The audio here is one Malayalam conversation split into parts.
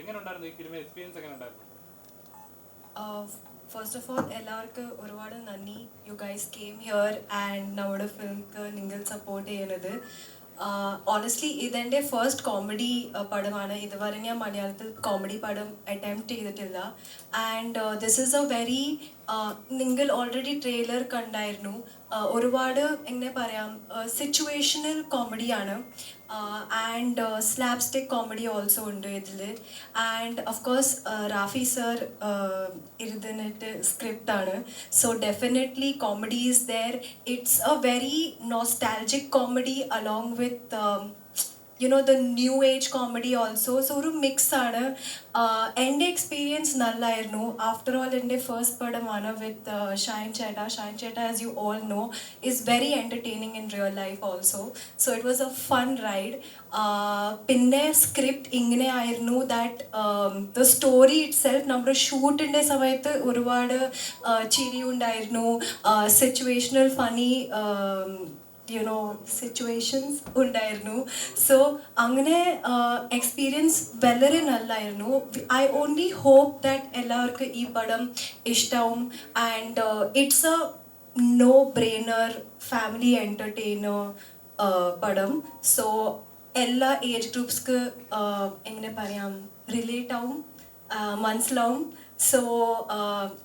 എങ്ങനെ ഉണ്ടായിരുന്നു ഈ എക്സ്പീരിയൻസ് എങ്ങനെ ഉണ്ടായിരുന്നു? ഫസ്റ്റ് ഓഫ് ഓൾ എല്ലാവർക്കും ഒരുപാട് നന്ദി. You guys came here and നമ്മുടെ ഫിലിംക്ക് നിങ്ങൾ സപ്പോർട്ട് ചെയ്യുന്നത്. ഓണസ്റ്റ്ലി ഇതെന്റെ ഫസ്റ്റ് കോമഡി പടമാണ്. ഇതുവരെ ഞാൻ മലയാളത്തിൽ കോമഡി പടം അറ്റംപ്റ്റ് ചെയ്തിട്ടില്ല. And this is a very നിങ്ങൾ ഓൾറെഡി ട്രെയിലർ കണ്ടായിരുന്നു. ഒരുപാട് എങ്ങനെ പറയാം സിറ്റുവേഷണൽ കോമഡിയാണ് and slab slapstick comedy also ഉണ്ട് ഇതിൽ and of course Rafi sir ഇരുന്നിട്ട് ആണ്. So definitely comedy is there it's a very nostalgic comedy along with you know the new age comedy also so ഒരു മിക്സ് ആണ്. എന്റെ എക്സ്പീരിയൻസ് നല്ലായിരുന്നു. ആഫ്റ്റർ ഓൾ എന്റെ ഫസ്റ്റ് പടമാണ് വിത്ത് ഷൈൻ ചേട്ട. ഷൈൻ ചേട്ട as you all know is very entertaining in real life also so it was a fun ride പിന്നെ സ്ക്രിപ്റ്റ് ഇങ്ങനെ ആയിരുന്നു that the story itself നമ്മുടെ ഷൂട്ടിന്റെ സമയത്ത് ഒരുപാട് ചിരിയുണ്ടായിരുന്നു. Situational funny you know situations ഉണ്ടായിരുന്നു. സോ അങ്ങനെ എക്സ്പീരിയൻസ് വളരെ നല്ലായിരുന്നു. ഐ ഓൺലി ഹോപ്പ് ദാറ്റ് എല്ലാവർക്കും ഈ പടം ഇഷ്ടവും. And it's a no brainer family entertainer പടം. സോ എല്ലാ ഏജ് ഗ്രൂപ്പ്സ്ക്ക് എങ്ങനെ പറയാം റിലേറ്റ് ആവും മനസ്സിലാവും. So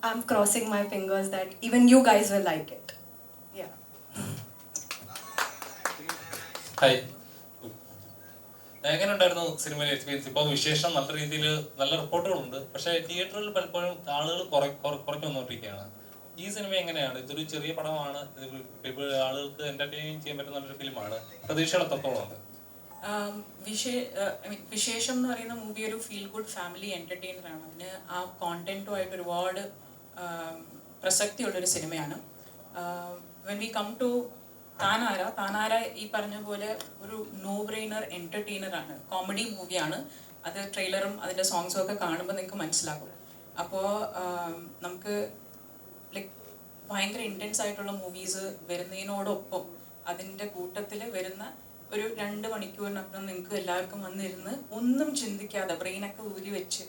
I'm crossing my fingers that even you guys will like it hi എങ്ങനെ ഉണ്ടായിരുന്നു സിനിമയിലെ എക്സ്പീരിയൻസ് ഇപ്പോൾ വിശേഷം നല്ല രീതിയിൽ നല്ല റിപ്പോർട്ടുകളുണ്ട്. പക്ഷേ തിയേറ്ററിൽ പലപ്പോഴും ആളുകൾ കുറഞ്ഞു വന്നുകൊണ്ടിരിക്കുകയാണ്. ഈ സിനിമ എങ്ങനെയാണ്? ഇതൊരു ചെറിയ പടമാണ്. ആളുകൾക്ക് എന്റർടൈൻ ചെയ്യാൻ പറ്റുന്ന ഒരു ഫിലിമാണ്. പ്രതീക്ഷകൾ ഉണ്ട്? വിശേഷം എന്ന് പറയുന്ന മൂവി ഒരു ഫീൽ ഗുഡ് ഫാമിലി എന്റർടൈനർ ആണ്. അതിന് ആ കോണ്ടന്റുമായിട്ട് ഒരുപാട് പ്രസക്തിയുള്ള പ്രസക്തിയുള്ളൊരു സിനിമയാണ്. When we come to Thanara? Thanara ഈ പറഞ്ഞ പോലെ ഒരു നോ ബ്രെയിനർ എന്റർടൈനർ ആണ്. കോമഡി മൂവിയാണ് അത് ട്രെയിലറും അതിന്റെ സോങ്സും ഒക്കെ കാണുമ്പോൾ നിങ്ങൾക്ക് മനസ്സിലാകും. അപ്പോൾ നമുക്ക് ലൈക്ക് ഭയങ്കര ഇന്റൻസ് ആയിട്ടുള്ള മൂവീസ് വരുന്നതിനോടൊപ്പം അതിന്റെ കൂട്ടത്തിൽ വരുന്ന ഒരു രണ്ട് മണിക്കൂറിനപ്പുറം നിങ്ങൾക്ക് എല്ലാവർക്കും വന്നിരുന്ന് ഒന്നും ചിന്തിക്കാതെ ബ്രെയിനൊക്കെ ഊരി വെച്ച്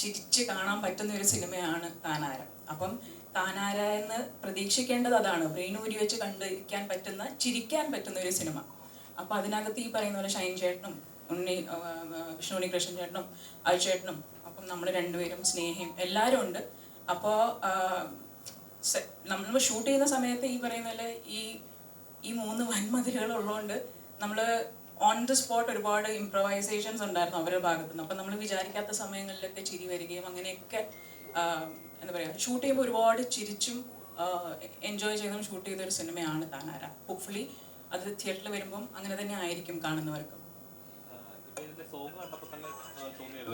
ചിരിച്ച് കാണാൻ പറ്റുന്ന ഒരു സിനിമയാണ് താനാര. അപ്പം താനാര എന്ന് പ്രതീക്ഷിക്കേണ്ടത് അതാണ്. ബ്രെയിൻ ഊരി വെച്ച് കണ്ടിരിക്കാൻ പറ്റുന്ന ചിരിക്കാൻ പറ്റുന്ന ഒരു സിനിമ. അപ്പോൾ അതിനകത്ത് ഈ പറയുന്ന പോലെ ഷൈൻ ചേട്ടനും ഉണ്ണി വിഷ്ണു ആ, വിഷ്ണുണി കൃഷ്ണൻ ചേട്ടനും അജ് ചേട്ടനും അപ്പം നമ്മൾ രണ്ടുപേരും സ്നേഹയും എല്ലാവരും ഉണ്ട്. അപ്പോൾ നമ്മൾ ഷൂട്ട് ചെയ്യുന്ന സമയത്ത് ഈ പറയുന്ന പോലെ ഈ ഈ മൂന്ന് വൻമതിലുകൾ ഉള്ളതുകൊണ്ട് നമ്മൾ ഓൺ ദി സ്പോട്ട് ഒരുപാട് ഇംപ്രവൈസേഷൻസ് ഉണ്ടായിരുന്നു അവരുടെ ഭാഗത്തുനിന്ന്. അപ്പം നമ്മൾ വിചാരിക്കാത്ത സമയങ്ങളിലൊക്കെ ചിരി വരികയും അങ്ങനെയൊക്കെ എന്താ പറയുക ഷൂട്ട് ചെയ്യുമ്പോൾ ഒരുപാട് ചിരിച്ചും എൻജോയ് ചെയ്തും ഷൂട്ട് ചെയ്ത ഒരു സിനിമയാണ് താനാര. ഹോപ്പ്ഫുള്ളി അത് തിയേറ്ററിൽ വരുമ്പം അങ്ങനെ തന്നെ ആയിരിക്കും കാണുന്നവർക്ക്.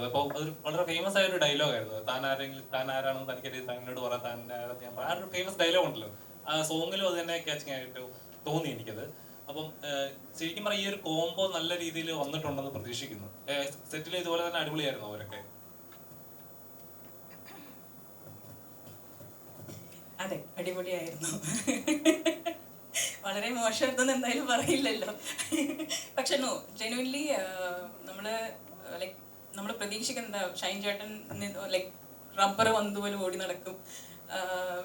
അപ്പോൾ അതൊരു വളരെ ഫേമസ് ആയ ഒരു ഡയലോഗ് ആയിരുന്നു. താൻ ആരെങ്കിലും താൻ ആരാണെന്ന് തനിക്കറിയാം താങ്കളോട് പറയാം താൻ ഞാൻ ആ ഒരു ഫേമസ് ഡയലോഗ് ഉണ്ടല്ലോ. ആ സോങ്ങിലും അത് തന്നെ ക്യാച്ചിങ് ആയിട്ട് തോന്നി എനിക്കത്. അപ്പം ശരിക്കും പറഞ്ഞാൽ ഈ ഒരു കോംബോ നല്ല രീതിയിൽ വന്നിട്ടുണ്ടെന്ന് പ്രതീക്ഷിക്കുന്നു. സെറ്റിൽ ഇതുപോലെ തന്നെ അടിപൊളിയായിരുന്നു അവരൊക്കെ. അതെ അടിപൊളിയായിരുന്നു. വളരെ മോശമായിരുന്നു എന്തായാലും പറയില്ലല്ലോ. പക്ഷെ നോ ജെനുവൻലി നമ്മൾ ലൈക്ക് നമ്മൾ പ്രതീക്ഷിക്കുന്ന ഷൈൻ ചേട്ടൻ ലൈക്ക് റബ്ബർ വന്ന് പോലെ ഓടി നടക്കും.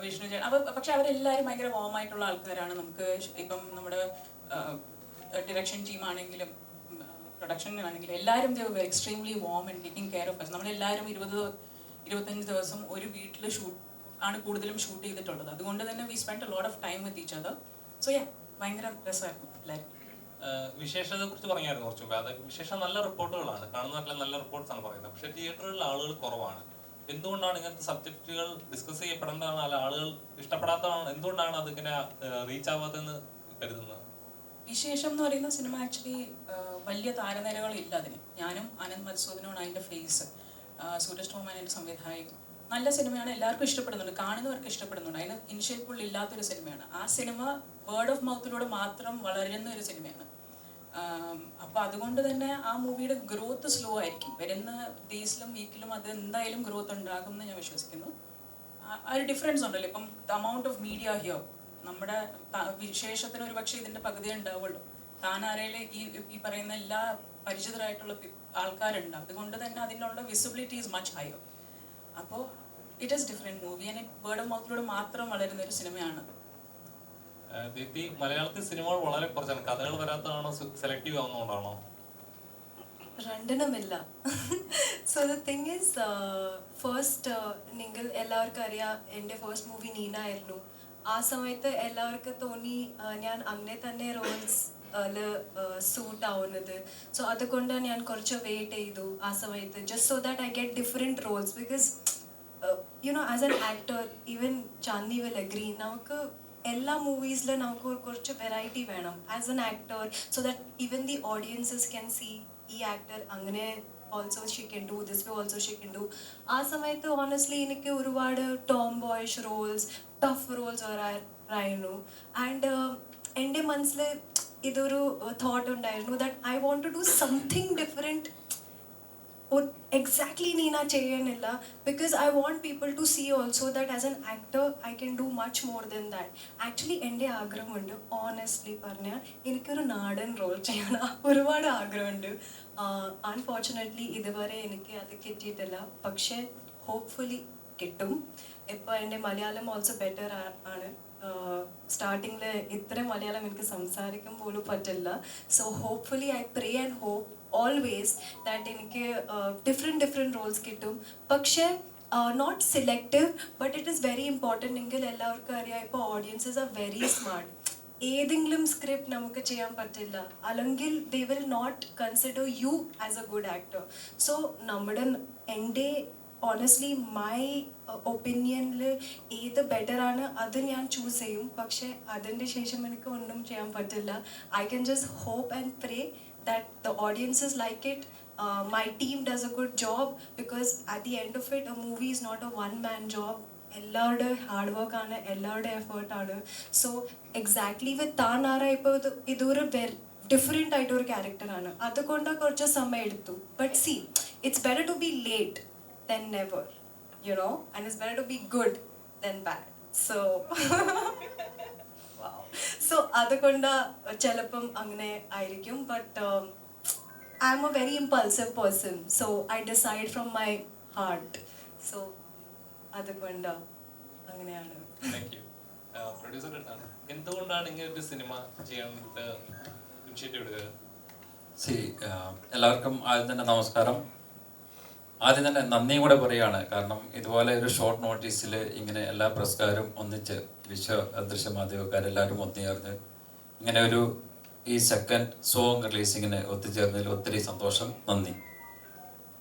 വിഷ്ണു ചേട്ടൻ അപ്പോൾ പക്ഷെ അവരെല്ലാവരും ഭയങ്കര വോം ആയിട്ടുള്ള ആൾക്കാരാണ്. നമുക്ക് ഇപ്പം നമ്മുടെ ഡിറക്ഷൻ ടീം ആണെങ്കിലും പ്രൊഡക്ഷൻ ആണെങ്കിലും എല്ലാവരും extremely warm and taking care of നമ്മളെല്ലാവരും ഇരുപത് ഇരുപത്തഞ്ച് ദിവസം ഒരു വീട്ടിൽ ഷൂട്ട് ആണ് കൂടുതലും ഷൂട്ട് ചെയ്തിട്ടുള്ളത്. അതുകൊണ്ട് തന്നെ we spend lot of time with each other so yeah ഭയങ്കര രസമായിരുന്നു എല്ലാവരും വിശേഷത്തെ കുറിച്ച് പറഞ്ഞായിരുന്നു കുറച്ചും മുമ്പ്. അത് വിശേഷം നല്ല റിപ്പോർട്ടുകളാണ്. കാണുന്നവരെല്ലാം നല്ല റിപ്പോർട്ട്സ് ആണ് പറയുന്നത്. പക്ഷേ തിയേറ്ററിൽ ആളുകൾ കുറവാണ്. എന്തുകൊണ്ടാണ് ഇങ്ങനത്തെ സബ്ജക്റ്റുകൾ ഡിസ്കസ് ചെയ്യപ്പെടേണ്ടതാണ് അല്ല ആളുകൾ ഇഷ്ടപ്പെടാത്തതാണ്? എന്തുകൊണ്ടാണ് അതിങ്ങനെ റീച്ച് ആവാത്തതെന്ന് കരുതുന്നത്? വിശേഷം എന്ന് പറയുന്ന സിനിമ ആക്ച്വലി വലിയ താരനിരകളില്ല അതിന്. ഞാനും ആനന്ദ് മത്സൂദനുമാണ് അതിന്റെ ഫേസ് സൂരജ് ടോമാൻ എന്റെ സംവിധായകൻ. നല്ല സിനിമയാണ് എല്ലാവർക്കും ഇഷ്ടപ്പെടുന്നുണ്ട് കാണുന്നവർക്ക് ഇഷ്ടപ്പെടുന്നുണ്ട്. അതിന് ഇനിഷ്യൽ പുള്ളി ഇല്ലാത്തൊരു സിനിമയാണ്. ആ സിനിമ വേർഡ് ഓഫ് മൗത്തിലൂടെ മാത്രം വളരുന്ന ഒരു സിനിമയാണ്. അപ്പോൾ അതുകൊണ്ട് തന്നെ ആ മൂവിയുടെ ഗ്രോത്ത് സ്ലോ ആയിരിക്കും. വരുന്ന ഡേയ്സിലും വീക്കിലും അത് എന്തായാലും ഗ്രോത്ത് ഉണ്ടാകും എന്ന് ഞാൻ വിശ്വസിക്കുന്നു. ആ- ഒരു ഡിഫറൻസ് ഉണ്ടല്ലോ. ഇപ്പം the amount of media here നമ്മുടെ വിശേഷത്തിന് ഒരു പക്ഷേ ഇതിന്റെ പകുതി ഉണ്ടാവുള്ളൂ. താൻ ആരയിലെ ഈ ഈ പറയുന്ന എല്ലാ പരിചിതരായിട്ടുള്ള ആൾക്കാരുണ്ട്. അതുകൊണ്ട് തന്നെ അതിനുള്ള വിസിബിലിറ്റി ഈസ് മച്ച് ഹയർ അപ്പോൾ it is different movie and word of മൗത്തിലൂടെ മാത്രം വളരുന്ന ഒരു സിനിമയാണ് ദീപ്തി മലയാളത്തിൽ സിനിമകൾ വളരെ കുറച്ചാണ്. കഥകൾ വരാത്തതാണോ? സെലക്റ്റീവ് ആവുന്നതുകൊണ്ടാണോ? രണ്ടിനുമില്ല so the thing is first നിങ്ങൾ എല്ലാവർക്കും അറിയാം എന്റെ ഫസ്റ്റ് മൂവി നീന ആയിരുന്നു ആ സമയത്ത് എല്ലാവർക്കും തോന്നി ഞാൻ അങ്ങനെ തന്നെ റോൾസ് സൂട്ട് ആവുന്നത്. സോ അതുകൊണ്ട് ഞാൻ കുറച്ച് വെയിറ്റ് ചെയ്തു ആ സമയത്ത് just so that I get different roles because you know as an actor even Chandi will agree നമുക്ക് എല്ലാ മൂവീസിലും നമുക്ക് കുറച്ച് വെറൈറ്റി വേണം. As an actor so that even the audiences can see ഈ ആക്ടർ അങ്ങനെ also she can do this way also she can do ആ സമയത്ത് ഓണസ്റ്റ്ലി എനിക്ക് ഒരുപാട് tomboyish roles tough roles വരായിരുന്നു. ആൻഡ് എന്റെ മനസ്സിൽ ഇതൊരു തോട്ട് ഉണ്ടായിരുന്നു that I want to do something different exactly Neena ചെയ്യണില്ല. Because I want people to see also that as an actor I can do much more than that actually എന്റെ ആഗ്രഹമുണ്ട് ഓണസ്റ്റ്ലി പറഞ്ഞാൽ എനിക്കൊരു നാടൻ റോൾ ചെയ്യണം. ഒരുപാട് ആഗ്രഹമുണ്ട്. അൺഫോർച്ചുനേറ്റ്ലി ഇതുവരെ എനിക്ക് അത് കിട്ടിയിട്ടില്ല. പക്ഷേ ഹോപ്പ്ഫുള്ളി കിട്ടും. ഇപ്പോൾ എന്റെ മലയാളം ഓൾസോ ബെറ്റർ ആണ്. സ്റ്റാർട്ടിങ്ങിൽ ഇത്ര മലയാളം എനിക്ക് സംസാരിക്കാൻ പോലും പറ്റില്ല. So hopefully I pray and hope always that എനിക്ക് ഡിഫറെന്റ് ഡിഫറെന്റ് റോൾസ് കിട്ടും. പക്ഷേ not selective but it is very important എങ്കിൽ എല്ലാവർക്കും അറിയാം ഇപ്പോൾ ഓഡിയൻസസ് ആർ വെരി സ്മാർട്ട് ഏതെങ്കിലും സ്ക്രിപ്റ്റ് നമുക്ക് ചെയ്യാൻ പറ്റില്ല. അല്ലെങ്കിൽ they will not consider you as a good actor so നമ്മുടെ എന്റെ ഓണസ്റ്റ്ലി മൈ ഒപ്പീനിയനിൽ ഏത് ബെറ്റർ ആണ് അത് ഞാൻ ചൂസ് ചെയ്യും. പക്ഷേ അതിന്റെ ശേഷം എനിക്ക് ഒന്നും ചെയ്യാൻ പറ്റില്ല. I can just hope and pray that the audiences like it my team does a good job because at the end of it a movie is not a one man job എല്ലാവരുടെ ഹാർഡ് വർക്ക് ആണ് എല്ലാവരുടെ എഫേർട്ട് ആണ്. സോ എക്സാക്ട്ലി വിത്ത് താൻ ആറ ഇപ്പോൾ ഇത് ഇതൊരു ഡിഫറെന്റ് ആയിട്ടൊരു ക്യാരക്ടറാണ് അതുകൊണ്ട് കുറച്ച് സമയം എടുത്തു. But see it's better to be late than never you know and it's better to be good than bad so so അതുകൊണ്ട് ചിലപ്പം അങ്ങനെ ആയിരിക്കും. But I'm a very impulsive person so I decide from my heart so അതുകൊണ്ട് അങ്ങനെയാണ്. അടുത്താണ്. എന്തുകൊണ്ടാണ് ഇങ്ങനെ ഒരു സിനിമ ചെയ്യാൻ സി എല്ലാവർക്കും ആദ്യം തന്നെ നമസ്കാരം. ആദ്യം തന്നെ നന്ദിയും കൂടെ പറയുകയാണ്. കാരണം ഇതുപോലെ ഒരു ഷോർട്ട് നോട്ടീസിൽ ഇങ്ങനെ എല്ലാ പ്രസ്കാരും ഒന്നിച്ച് വിശ്വ അദൃശ്യ മാധ്യമക്കാരെല്ലാവരും ഒത്തുചേർന്ന് ഇങ്ങനെ ഒരു ഈ സെക്കൻഡ് സോങ് റിലീസിങ്ങിന് ഒത്തുചേർന്നതിൽ ഒത്തിരി സന്തോഷം നന്ദി.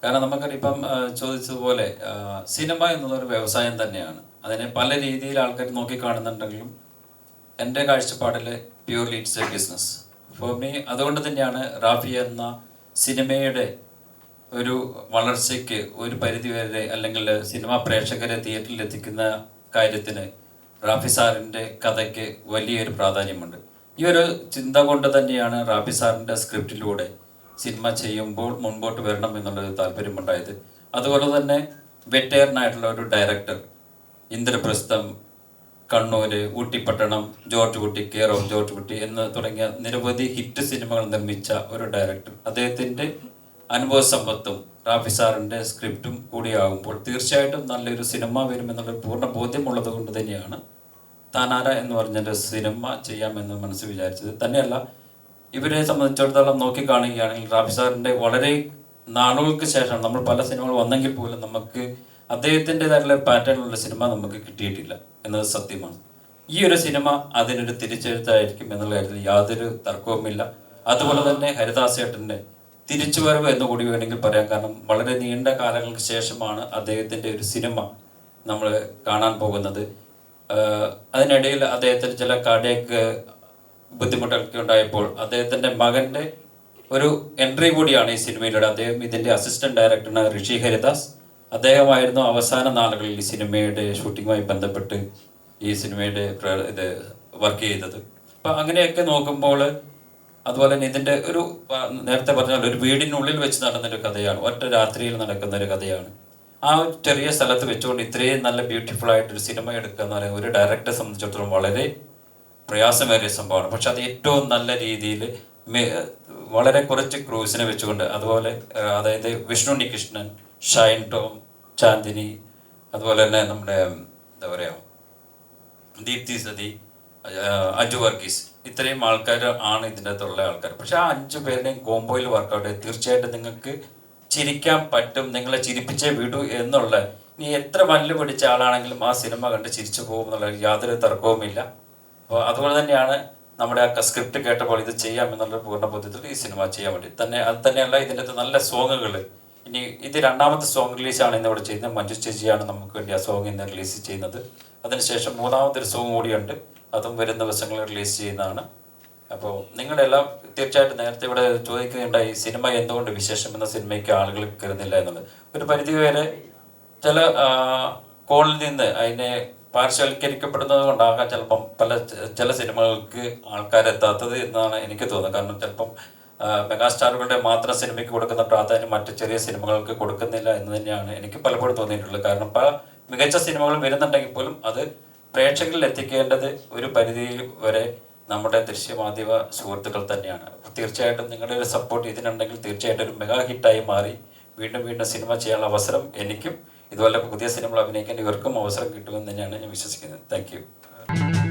കാരണം നമുക്കറിയാം ഇപ്പം ചോദിച്ചതുപോലെ സിനിമ എന്നുള്ളൊരു വ്യവസായം തന്നെയാണ്. അതിനെ പല രീതിയിൽ ആൾക്കാർ നോക്കിക്കാണുന്നുണ്ടെങ്കിലും എന്റെ കാഴ്ചപ്പാടിൽ purely it's a business for me അതുകൊണ്ട് തന്നെയാണ് റാഫി എന്ന സിനിമയുടെ ഒരു വളർച്ചയ്ക്ക് ഒരു പരിധി വരെ അല്ലെങ്കിൽ സിനിമാ പ്രേക്ഷകരെ തിയേറ്ററിൽ എത്തിക്കുന്ന കാര്യത്തിന് റാഫി സാറിന്റെ കഥയ്ക്ക് വലിയൊരു പ്രാധാന്യമുണ്ട്. ഈ ഒരു ചിന്ത കൊണ്ട് തന്നെയാണ് റാഫി സാറിന്റെ സ്ക്രിപ്റ്റിലൂടെ സിനിമ ചെയ്യുമ്പോൾ മുൻപോട്ട് വരണം എന്നുള്ളൊരു താല്പര്യമുണ്ടായത്. അതുപോലെ തന്നെ വെറ്റേറിനായിട്ടുള്ള ഒരു director Indraprastham Kannur Oottippattanam George Kutty care of George Kutty എന്ന് തുടങ്ങിയ നിരവധി ഹിറ്റ് സിനിമകൾ നിർമ്മിച്ച ഒരു ഡയറക്ടർ. അദ്ദേഹത്തിന്റെ അനുഭവ സമ്പത്തും റാഫി സാറിന്റെ സ്ക്രിപ്റ്റും കൂടിയാകുമ്പോൾ തീർച്ചയായിട്ടും നല്ലൊരു സിനിമ വരുമെന്നുള്ള പൂർണ ബോധ്യമുള്ളത് കൊണ്ട് തന്നെയാണ് താനാര എന്ന് പറഞ്ഞൊരു സിനിമ ചെയ്യാമെന്ന് മനസ്സ് വിചാരിച്ചത്. തന്നെയല്ല ഇവരെ സംബന്ധിച്ചിടത്തോളം നോക്കിക്കാണുകയാണെങ്കിൽ റാഫി സാറിന്റെ വളരെ നാളുകൾക്ക് ശേഷം നമ്മൾ പല സിനിമകൾ വന്നെങ്കിൽ പോലും നമുക്ക് അദ്ദേഹത്തിന്റെതായിട്ടുള്ള പാറ്റേണിലുള്ള സിനിമ നമുക്ക് കിട്ടിയിട്ടില്ല എന്നത് സത്യമാണ്. ഈ ഒരു സിനിമ അതിനൊരു തിരിച്ചെഴുത്തായിരിക്കും എന്നുള്ള കാര്യത്തിൽ യാതൊരു തർക്കവുമില്ല. അതുപോലെ തന്നെ ഹരിദാസ് ചേട്ടന്റെ തിരിച്ചുവരവ് എന്ന് കൂടി വേണമെങ്കിൽ പറയാം. കാരണം വളരെ നീണ്ട കാലങ്ങൾക്ക് ശേഷമാണ് അദ്ദേഹത്തിന്റെ ഒരു സിനിമ നമ്മൾ കാണാൻ പോകുന്നത്. അതിനിടയിൽ അദ്ദേഹത്തിന് ചില കാർഡിയക്ക് ബുദ്ധിമുട്ടൊക്കെ ഉണ്ടായപ്പോൾ അദ്ദേഹത്തിന്റെ മകന്റെ ഒരു എൻട്രി കൂടിയാണ് ഈ സിനിമയിലൂടെ. അദ്ദേഹം ഇതിന്റെ അസിസ്റ്റന്റ് ഡയറക്ടറാണ് ഋഷി ഹരിദാസ്. അദ്ദേഹമായിരുന്നു അവസാന നാളുകളിൽ ഈ സിനിമയുടെ ഷൂട്ടിങ്ങുമായി ബന്ധപ്പെട്ട് ഈ സിനിമയുടെ ഇത് വർക്ക് ചെയ്തത്. അപ്പം അങ്ങനെയൊക്കെ നോക്കുമ്പോൾ അതുപോലെ തന്നെ ഇതിന്റെ ഒരു നേരത്തെ പറഞ്ഞ ഒരു വീടിനുള്ളിൽ വെച്ച് നടന്നൊരു കഥയാണ്. ഒറ്റ രാത്രിയിൽ നടക്കുന്ന ഒരു കഥയാണ്. ആ ചെറിയ സ്ഥലത്ത് വെച്ചുകൊണ്ട് ഇത്രയും നല്ല ബ്യൂട്ടിഫുൾ ആയിട്ട് ഒരു സിനിമ എടുക്കുക എന്ന് പറയുന്നത് ഒരു ഡയറക്ടറെ സംബന്ധിച്ചിടത്തോളം വളരെ പ്രയാസമേറിയ സംഭവമാണ്. പക്ഷെ അത് ഏറ്റവും നല്ല രീതിയിൽ വളരെ കുറച്ച് ക്രൂസിനെ വെച്ചുകൊണ്ട് അതുപോലെ അതായത് വിഷ്ണു ഉണ്ണികൃഷ്ണൻ ഷൈൻ ടോം ചാന്ദിനി അതുപോലെ തന്നെ നമ്മുടെ എന്താ പറയുക ദീപ്തി സതി അജു വർഗീസ്. ഇത്രയും ആൾക്കാർ ആണ് ഇതിന്റെ അകത്തുള്ള ആൾക്കാർ. പക്ഷെ ആ അഞ്ചു പേരുടെയും കോംബോയിൽ വർക്കൗട്ട് തീർച്ചയായിട്ടും നിങ്ങൾക്ക് ചിരിക്കാൻ പറ്റും നിങ്ങളെ ചിരിപ്പിച്ചേ വിടൂ എന്നുള്ള. നീ എത്ര മല്ല് പിടിച്ച ആളാണെങ്കിലും ആ സിനിമ കണ്ട് ചിരിച്ചു പോകും എന്നുള്ള യാതൊരു തർക്കവുമില്ല. അപ്പോൾ അതുപോലെ തന്നെയാണ് നമ്മുടെ ആ സ്ക്രിപ്റ്റ് കേട്ടപ്പോൾ ഇത് ചെയ്യാം എന്നുള്ള പൂർണ ബോധ്യത്തിൽ ഈ സിനിമ ചെയ്യാൻ വേണ്ടി. തന്നെ അത് തന്നെയല്ല ഇതിന്റെ അകത്ത് നല്ല സോങ്ങുകൾ ഇനി ഇത് രണ്ടാമത്തെ സോങ് റിലീസാണ് ഇന്ന് ഇവിടെ ചെയ്യുന്നത്. മഞ്ജു ചേച്ചിയാണ് നമുക്ക് വേണ്ടി ആ സോങ് ഇന്ന് റിലീസ് ചെയ്യുന്നത്. അതിനുശേഷം മൂന്നാമത്തെ ഒരു സോങ് കൂടിയുണ്ട്. അതും വരുന്ന ദിവസങ്ങളിൽ റിലീസ് ചെയ്യുന്നതാണ്. അപ്പോൾ നിങ്ങളെല്ലാം തീർച്ചയായിട്ടും നേരത്തെ ഇവിടെ ചോദിക്കുകയുണ്ടായി സിനിമ എന്തുകൊണ്ട് വിശേഷം എന്ന സിനിമയ്ക്ക് ആളുകൾ കയറുന്നില്ല എന്നുള്ളത് ഒരു പരിധി വരെ ചില കോണിൽ നിന്ന് അതിനെ പാർശ്വവൽക്കരിക്കപ്പെടുന്നത് കൊണ്ടാകാം ചിലപ്പം പല ചില സിനിമകൾക്ക് ആൾക്കാരെത്താത്തത് എന്നാണ് എനിക്ക് തോന്നുന്നത്. കാരണം ചിലപ്പം മെഗാസ്റ്റാറുകളുടെ മാത്രം സിനിമയ്ക്ക് കൊടുക്കുന്ന പ്രാധാന്യം മറ്റ് ചെറിയ സിനിമകൾക്ക് കൊടുക്കുന്നില്ല എന്ന് തന്നെയാണ് എനിക്ക് പലപ്പോഴും തോന്നിയിട്ടുള്ളത്. കാരണം പല മികച്ച സിനിമകൾ വരുന്നുണ്ടെങ്കിൽ പോലും അത് പ്രേക്ഷകരിൽ എത്തിക്കേണ്ടത് ഒരു പരിധി വരെ നമ്മുടെ ദൃശ്യമാധ്യമ സുഹൃത്തുക്കൾ തന്നെയാണ്. തീർച്ചയായിട്ടും നിങ്ങളുടെ ഒരു സപ്പോർട്ട് ഇതിനുണ്ടെങ്കിൽ തീർച്ചയായിട്ടും ഒരു മെഗാ ഹിറ്റായി മാറി വീണ്ടും വീണ്ടും സിനിമ ചെയ്യാനുള്ള അവസരം എനിക്കും ഇതുപോലെ പുതിയ സിനിമകൾ അഭിനയിക്കാൻ ഇവർക്കും അവസരം കിട്ടുമെന്ന് തന്നെയാണ് ഞാൻ വിശ്വസിക്കുന്നത്. താങ്ക്